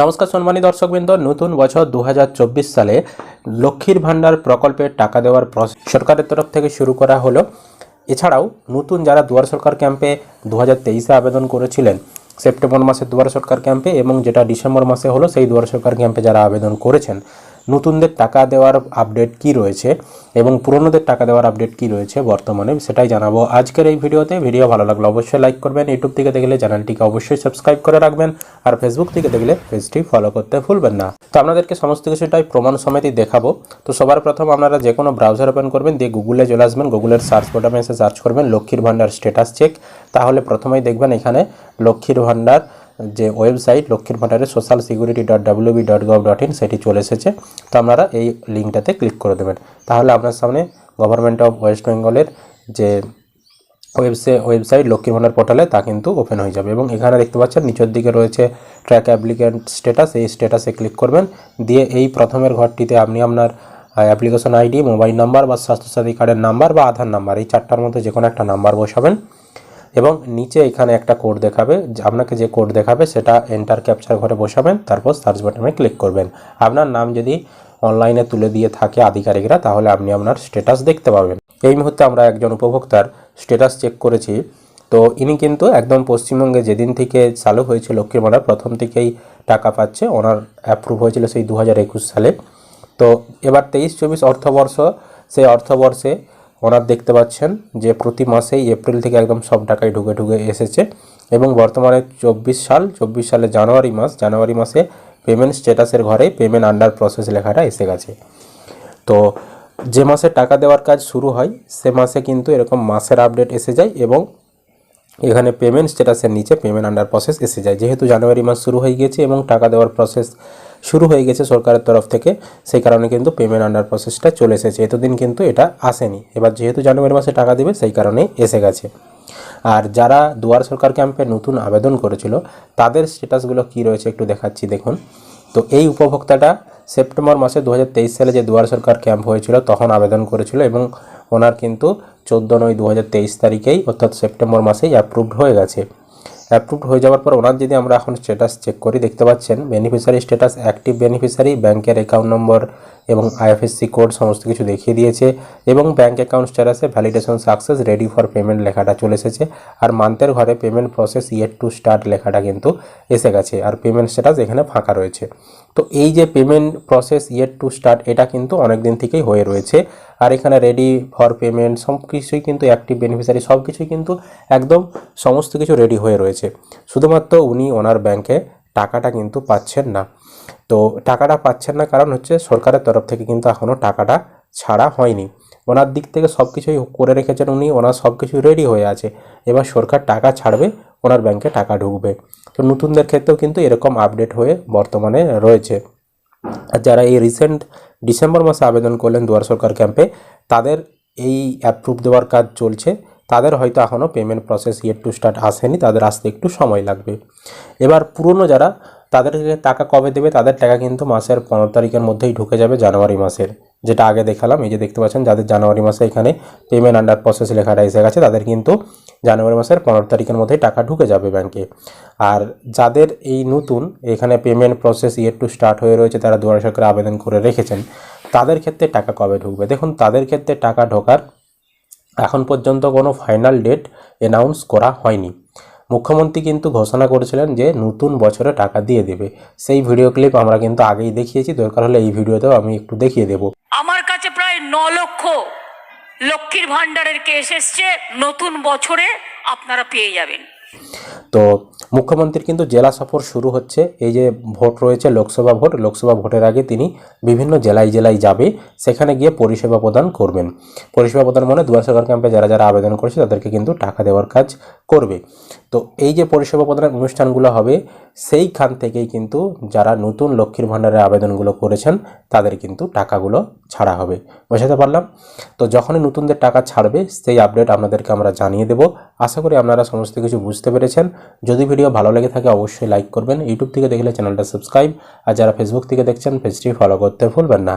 নমস্কার সম্মানী দর্শকবৃন্দ, নতুন বছর দু হাজার চব্বিশ সালে লক্ষ্মীর ভাণ্ডার প্রকল্পের টাকা দেওয়ার সরকারের তরফ থেকে শুরু করা হলো। এছাড়াও নতুন যারা দুয়ার সরকার ক্যাম্পে দু হাজার আবেদন করেছিলেন, সেপ্টেম্বর মাসে দুয়ার সরকার ক্যাম্পে এবং যেটা ডিসেম্বর মাসে হলো, সেই দুয়ার সরকার ক্যাম্পে যারা আবেদন করেছেন নতুনদের টাকা দেওয়ার আপডেট কি রয়েছে এবং পুরনোদের টাকা দেওয়ার আপডেট কি রয়েছে বর্তমানে, সেটাই জানাব আজকের এই ভিডিওতে। ভিডিও ভালো লাগলে অবশ্যই লাইক করবেন। ইউটিউব থেকে দেখলে চ্যানেলটিকে অবশ্যই সাবস্ক্রাইব করে রাখবেন আর ফেসবুক থেকে দেখলে পেজটি ফলো করতে ভুলবেন না। তো আপনাদেরকে সমস্ত কিছুটাই প্রমাণ সমেতই দেখাবো। তো সবার প্রথম আপনারা যে কোনো ব্রাউজার ওপেন করবেন, দিয়ে গুগলে চলে আসবেন গুগলের সার্চ বোটামে এসে সার্চ করবেন, লক্ষ্মীর ভাণ্ডার স্ট্যাটাস চেক তাহলে প্রথমেই দেখবেন এখানে লক্ষ্মীর ভাণ্ডার যে ওয়েবসাইট লক্ষ্মীর ভাণ্ডারের social security dot WB dot gov dot in সেটি চলে এসেছে। তো আপনারা এই লিঙ্কটাতে ক্লিক করে দেবেন। তাহলে আপনার সামনে গভর্নমেন্ট অফ ওয়েস্ট বেঙ্গলের যে ওয়েবসে, ওয়েবসাইট লক্ষ্মীর ভাণ্ডার পোর্টালে তা কিন্তু ওপেন হয়ে যাবে এবং এখানে দেখতে পাচ্ছেন নিচের দিকে রয়েছে ট্র্যাক অ্যাপ্লিকেন্ট স্ট্যাটাস। এই স্ট্যাটাসে ক্লিক করবেন। দিয়ে এই প্রথমের ঘরটিতে আপনি আপনার অ্যাপ্লিকেশন আইডি, মোবাইল নাম্বার বা স্বাস্থ্যসাথী কার্ডের নাম্বার বা আধার নাম্বার এই চারটার মধ্যে যে কোনো একটা নাম্বার বসাবেন। এবং নিচে এখানে একটা কোড দেখাবে, আপনাকে যে কোড দেখাবে সেটা এন্টার ক্যাপচার ঘরে বসাবেন, তারপর সার্চ বাটনে ক্লিক করবেন। আপনার নাম যদি অনলাইনে তুলে দিয়ে থাকে আধিকারিকরা, তাহলে আপনি আপনার স্ট্যাটাস দেখতে পাবেন। এই মুহূর্তে আমরা একজন উপভোক্তার স্ট্যাটাস চেক করেছি। তো ইনি কিন্তু একদম পশ্চিমবঙ্গে যেদিন থেকে চালু হয়েছে লক্ষ্মীর ভাণ্ডার, প্রথম থেকেই টাকা পাচ্ছে। ওনার অ্যাপ্রুভ হয়েছিল সেই দু হাজার একুশ সালে। তো এবার তেইশ চব্বিশ অর্থবর্ষ, সেই অর্থবর্ষে ওনার দেখতে পাচ্ছেন যে প্রতি মাসেই এপ্রিল থেকে একদম সব টাকাই ঢুকে ঢুকে এসেছে এবং বর্তমানে চব্বিশ সাল, চব্বিশ সালে জানুয়ারি মাস, জানুয়ারি মাসে পেমেন্ট স্ট্যাটাসের ঘরে পেমেন্ট আন্ডার প্রসেস লেখাটা এসে গেছে। তো যে মাসে টাকা দেওয়ার কাজ শুরু হয়, সে মাসে কিন্তু এরকম মাসের আপডেট এসে যায় এবং এখানে পেমেন্ট স্ট্যাটাসের নিচে পেমেন্ট আন্ডার প্রসেস এসে যায়। যেহেতু জানুয়ারি মাস শুরু হয়ে গিয়েছে এবং টাকা দেওয়ার প্রসেস শুরু হয়ে গেছে সরকারের তরফ থেকে। সেই কারণে কিন্তু পেমেন্ট আন্ডার প্রসেসটা চলে এসেছে। এতদিন কিন্তু এটা আসেনি। এবার যেহেতু জানুয়ারি মাসে টাকা দেবে, সেই কারণেই এসে গেছে। আর যারা দুয়ার সরকার ক্যাম্পে নতুন আবেদন করেছিল, তাদের স্ট্যাটাসগুলো কি রয়েছে একটু দেখাচ্ছি, দেখুন। তো এই উপভোক্তাটা সেপ্টেম্বর মাসে দু হাজার তেইশ সালে যে দুয়ার সরকার ক্যাম্প হয়েছিল, তখন আবেদন করেছিল এবং ওনার কিন্তু চোদ্দ নয় দু তারিখেই, অর্থাৎ সেপ্টেম্বর মাসেই অ্যাপ্রুভড হয়ে গেছে। অ্যাপ্রুভড হয়ে যাওয়ার পর ওনার যদি আমরা এখন স্ট্যাটাস চেক করি, দেখতে পাচ্ছেন বেনিফিশিয়ারি স্ট্যাটাস অ্যাক্টিভ বেনিফিশিয়ারি ব্যাংকের অ্যাকাউন্ট নম্বর এবং আইএফএসসি কোড সমস্ত কিছু দেখিয়ে দিয়েছে এবং ব্যাংক অ্যাকাউন্ট স্ট্যাটাসে validation success ready for payment লেখাটা চলে এসেছে। আর মান্থের ঘরে payment process yet to start লেখাটা কিন্তু এসে গেছে আর পেমেন্ট স্ট্যাটাস এখানে ফাঁকা রয়েছে। তো এই যে payment process yet to start এটা কিন্তু অনেক দিন থেকেই হয়ে রয়েছে। আর এখানে রেডি ফর পেমেন্ট সব কিছুই কিন্তু অ্যাক্টিভ বেনিফিশিয়ারি সব কিছুই কিন্তু একদম সমস্ত কিছু রেডি হয়ে রয়েছে। শুধুমাত্র উনি ওনার ব্যাংকে টাকাটা কিন্তু পাচ্ছেন না। তো টাকাটা পাচ্ছেন না কারণ হচ্ছে সরকারের তরফ থেকে কিন্তু এখনও টাকাটা ছাড়া হয়নি। ওনার দিক থেকে সব কিছুই করে রেখেছেন উনি, ওনার সব কিছু রেডি হয়ে আছে। এবার সরকার টাকা ছাড়বে, ওনার ব্যাংকে টাকা ঢুকবে। তো নতুনদের ক্ষেত্রেও কিন্তু এরকম আপডেট হয়ে বর্তমানে রয়েছে। আর যারা এই রিসেন্ট ডিসেম্বর মাসে আবেদন করলেন দুয়ার সরকার ক্যাম্পে। তাদের এই অ্যাপ্রুভ দেওয়ার কাজ চলছে। তাদের হয়তো এখনও payment process yet to start আসেনি। তাদের আসতে একটু সময় লাগবে। এবার পুরনো যারা, তাদেরকে টাকা কবে দেবে? তাদের টাকা কিন্তু মাসের পনেরো তারিখের মধ্যেই ঢুকে যাবে, জানুয়ারি মাসের। যেটা আগে দেখালাম, এই যে দেখতে পাচ্ছেন, যাদের জানুয়ারি মাসে এখানে পেমেন্ট আন্ডার প্রসেস লেখাটা এসে গেছে, তাদের কিন্তু জানুয়ারি মাসের পনেরো তারিখের মধ্যেই টাকা ঢুকে যাবে ব্যাংকে আর যাদের এই নতুন এখানে payment process yet to start হয়ে রয়েছে, তারা দুয়ারে সরকারে আবেদন করে রেখেছেন, তাদের ক্ষেত্রে টাকা কবে ঢুকবে? দেখুন, তাদের ক্ষেত্রে টাকা ঢোকার এখন পর্যন্ত কোনো ফাইনাল ডেট অ্যানাউন্স করা হয়নি। মুখ্যমন্ত্রী কিন্তু ঘোষণা করেছিলেন যে নতুন বছরে টাকা দিয়ে দেবে। সেই ভিডিও ক্লিপ আমরা কিন্তু আগেই দেখিয়েছি, দরকার হলে এই ভিডিওতেও আমি একটু দেখিয়ে দেব। আমার কাছে প্রায় ন লক্ষ লক্ষ্মীর ভাণ্ডারের কেস এসছে। নতুন বছরে আপনারা পেয়ে যাবেন। তো মুখ্যমন্ত্রীর কিন্তু জেলা সফর শুরু হচ্ছে, এই যে ভোট রয়েছে লোকসভা ভোট, লোকসভা ভোটের আগে তিনি বিভিন্ন জেলায় জেলায় যাবে, সেখানে গিয়ে পরিষেবা প্রদান করবেন। পরিষেবা প্রদান মানে দুয়ার সরকার ক্যাম্পে যারা যারা আবেদন করেছে তাদেরকে কিন্তু টাকা দেওয়ার কাজ করবে। তো এই যে পরিষেবা প্রদানের অনুষ্ঠানগুলো হবে, সেইখান থেকেই কিন্তু যারা নতুন লক্ষ্মীর ভাণ্ডারের আবেদনগুলো করেছেন, তাদের কিন্তু টাকাগুলো ছাড়া হবে। বোঝাতে পারলাম? তো যখনই নতুনদের টাকা ছাড়বে, সেই আপডেট আপনাদেরকে আমরা জানিয়ে দেব। আশা করি আপনারা সমস্ত কিছু বুঝতে পেরেছেন। যদি ভিডিও ভালো লেগে থাকে, অবশ্যই লাইক করবেন। ইউটিউব থেকে দেখলে চ্যানেলটা সাবস্ক্রাইব আর যারা ফেসবুক থেকে দেখছেন পেজটি ফলো করতে ভুলবেন না।